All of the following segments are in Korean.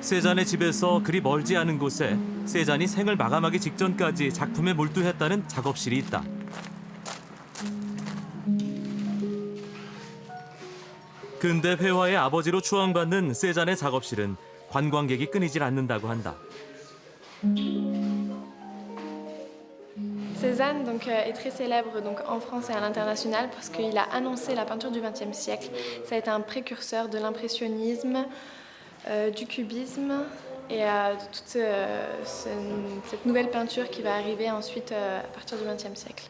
세잔의 집에서 그리 멀지 않은 곳에 세잔이 생을 마감하기 직전까지 작품에 몰두했다는 작업실이 있다. 근대 회화의 아버지로 추앙받는 세잔의 작업실은 관광객이 끊이질 않는다고 한다. Cézanne donc, euh, est très célèbre donc, en France et à l'international parce qu'il a annoncé la peinture du XXe siècle. Ça a été un précurseur de l'impressionnisme, euh, du cubisme et euh, de toute euh, ce- cette nouvelle peinture qui va arriver ensuite euh, à partir du XXe siècle.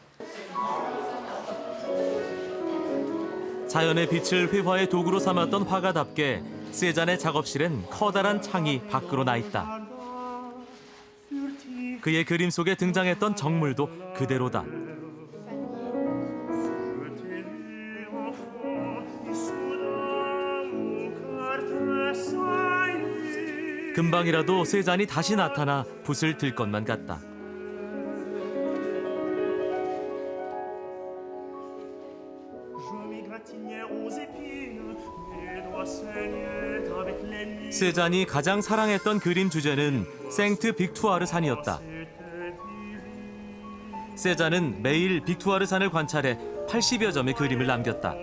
자연의 빛을 회화의 도구로 삼았던 화가답게 세잔의 작업실엔 커다란 창이 밖으로 나 있다. 그의 그림 속에 등장했던 정물도 그대로다. 금방이라도 세잔이 다시 나타나 붓을 들 것만 같다. Nuits. 세잔이 가장 사랑했던 그림 주제는 생트 빅투아르 산이었다. 세잔은 매일 빅투아르 산을 관찰해 80여 점의 그림을 남겼다.